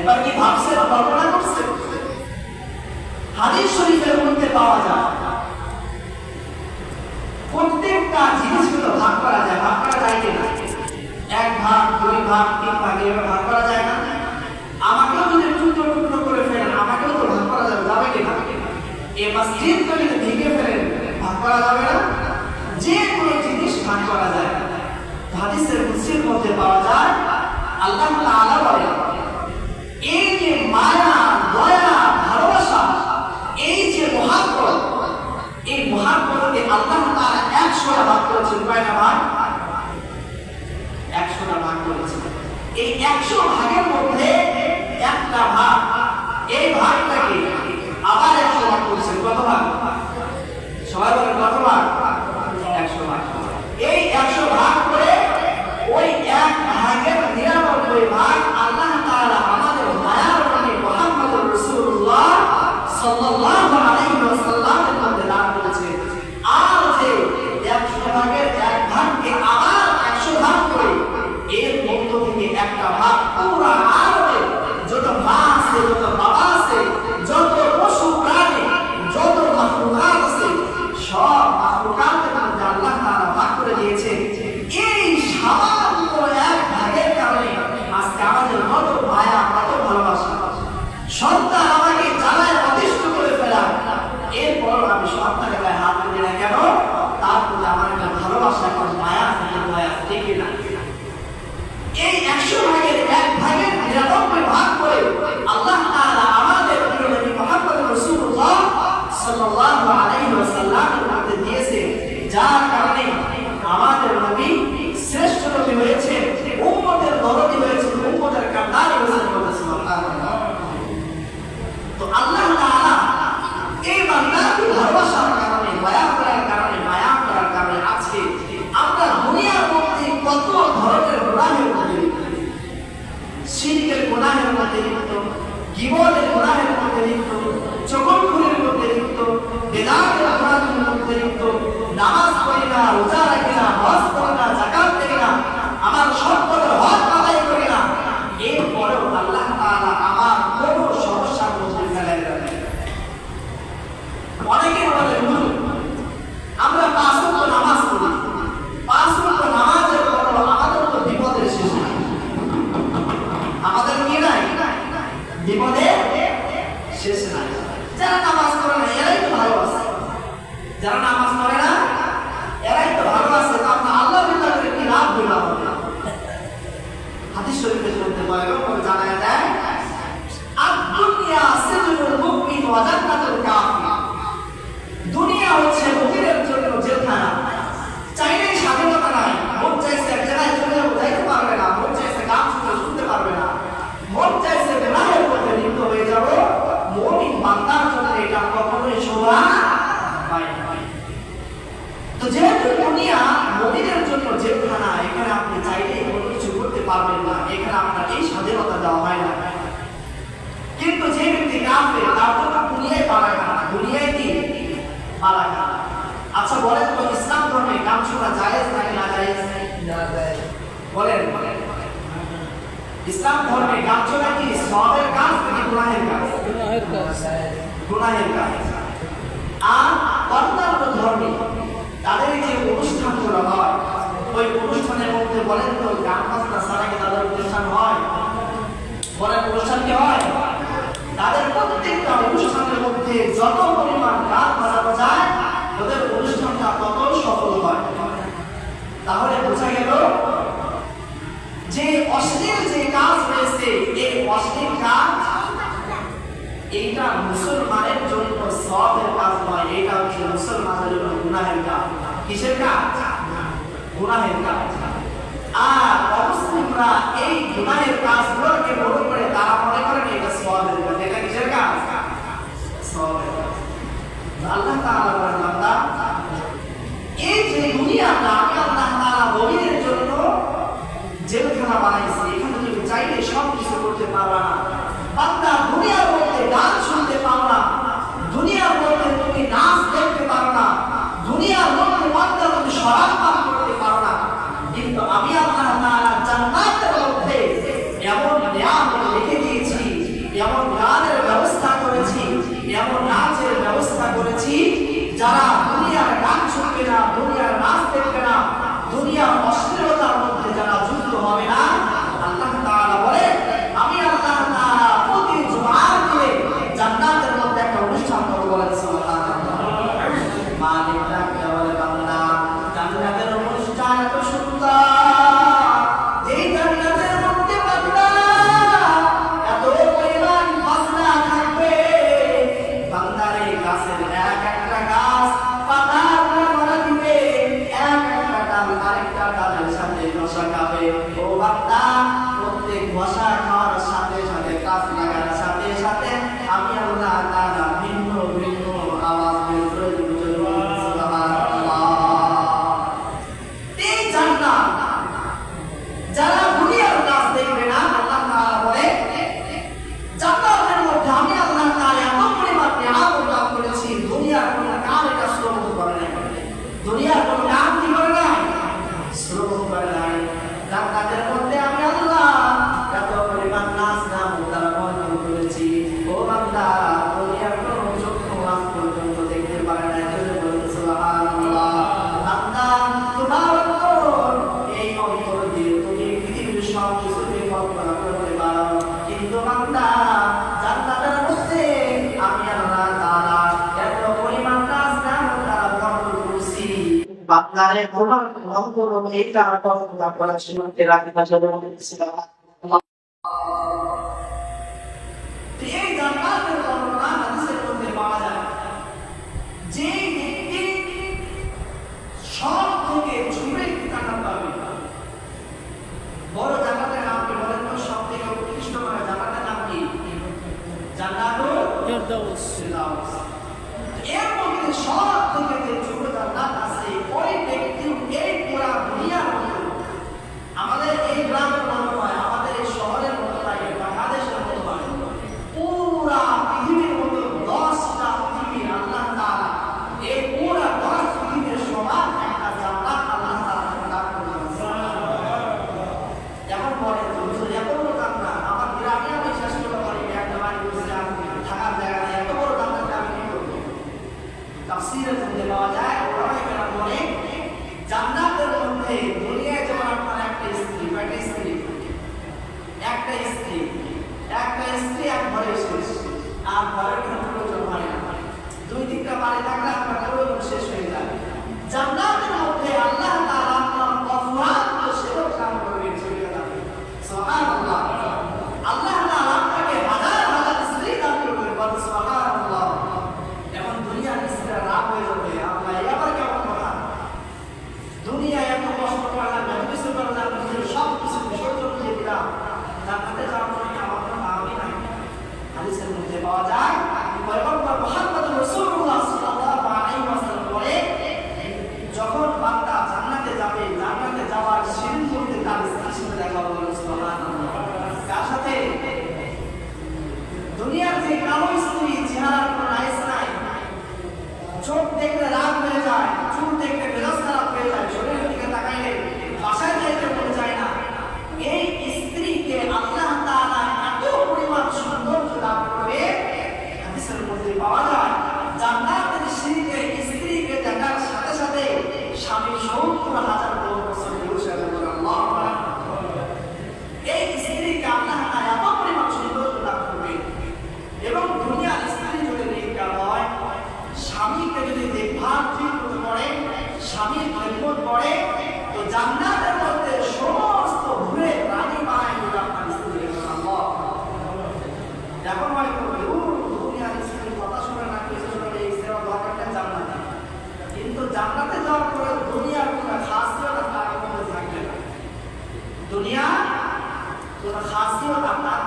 একবার কি ভাবছেন কল্পনা করছেন হাদিস শরীফের মধ্যে পাওয়া যায়। প্রত্যেকটা জিনিসগুলো ভাগ করা যায়। ভাগ করা যায় না? এক ভাগ, দুই ভাগ, তিন ভাগ, এভাবে ভাগ করা যায় না? আমাকেও যদি টুকরো টুকরো করে ফেলেন, আমাকেও তো ভাগ করা যাবে যাবে কি না? এ মসজিদ করে ভেঙে ফেলেন, ভাগ করা যাবে না? যে কোনো জিনিস ভাগ করা যায়। হাদিসের মুসলিম মধ্যে পাওয়া যায়, আল্লাহ তাআলা বলেন এই যে মায়া, দয়া, ভালোবাসা, এই যে মহাপদ এই মহাপদকে আল্লাহ তারা একশোটা ভাগ করেছেন কয়টা ভাগ? একশোটা ভাগ করেছেন। এই একশো ভাগের মধ্যে একটা ভাগ, এই ভাগটা পারবেন না। এখানে আপনাকে এই স্বাধীনতা দেওয়া হয় না। কিন্তু যে ব্যক্তি কাঁদবে তার কথা দুনিয়ায় পারা কানা দুনিয়ায় কি পারা কানা আচ্ছা বলেন তো ইসলাম ধর্মে কাম শোনা জায়েজ নাকি না জায়েজ? বলেন বলেন। ইসলাম ধর্মে গান শোনা কি সবের কাজ নাকি গুনাহের কাজ। গুনাহের কাজ। আর অন্যান্য ধর্মে তাদের যে অনুষ্ঠানগুলো হয় ওই অনুষ্ঠানের মধ্যে বলেন তো গান বাজনা ছাড়া তাদের অনুষ্ঠান হয়? বলেন, অনুষ্ঠান কি হয়? তাদের প্রত্যেকটা অনুষ্ঠানের মধ্যে যত পরিমাণ গান বাজানো যায় ওদের অনুষ্ঠানটা তত সফল হয়। তাহলে বোঝা গেল, যে অশ্লীল যে কাজ রয়েছে এই অশ্লীল কাজ, এইটা মুসলমানের জন্য সবের কাজ নয় এটা হচ্ছে মুসলমানের জন্য গুনাহের কাজ। কিসের কাজ? গুণাহের কাজ আর অমুসলিমরা এই গুণাহের কাজগুলোকে বড় করে তারা মনে করেন এটা সবের কাজ এটা কিসের কাজ সবের আল্লাহ তাআলা বলেন বান্দা এই যে দুনিয়াটা আমি আল্লাহ তাআলা মুমিনের জন্য জেলখানা বানাইছি এখানে তুমি চাইলে সব কিছু করতে পারবা না বান্দা দুনিয়া বলতে গান শুনতে পাও না দুনিয়া বলতে তুমি নাচ দেখতে পারো না দুনিয়া বলতে বান্দা তুমি শরাব তাহলে কোনো অঙ্গ এটা করা ছিল রাখি ভাষা 他杀死了当当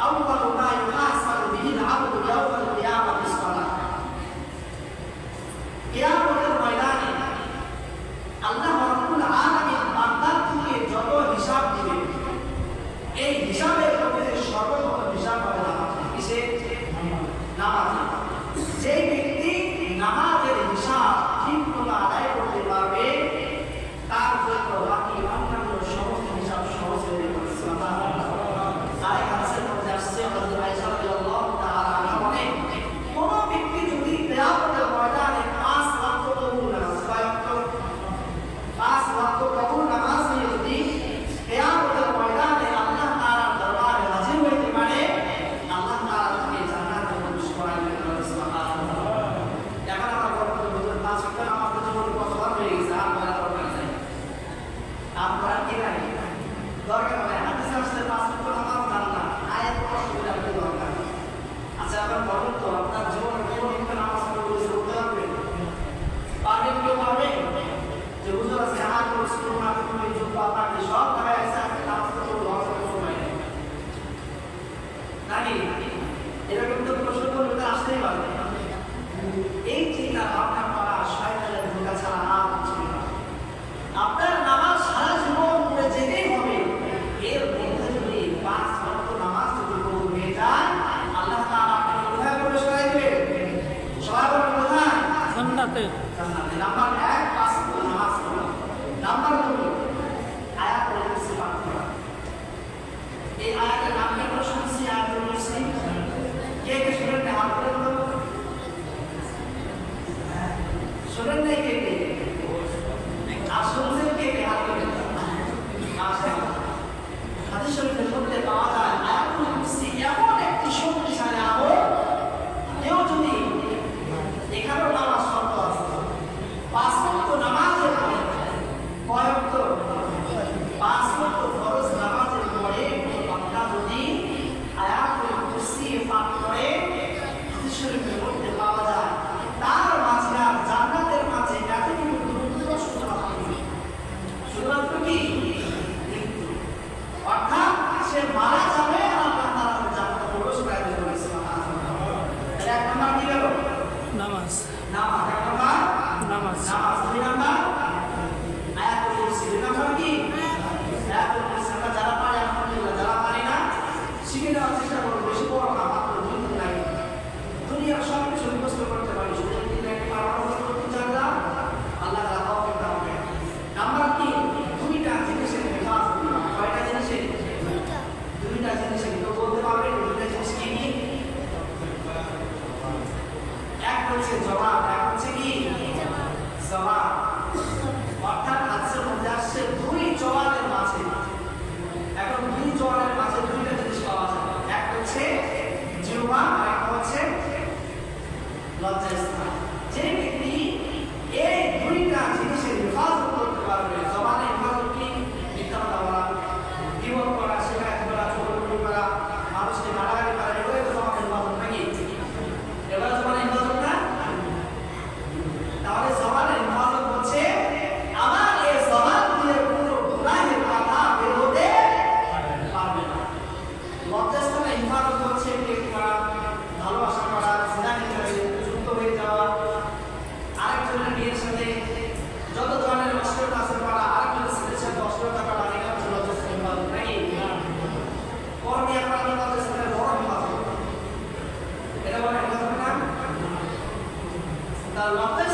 أول তার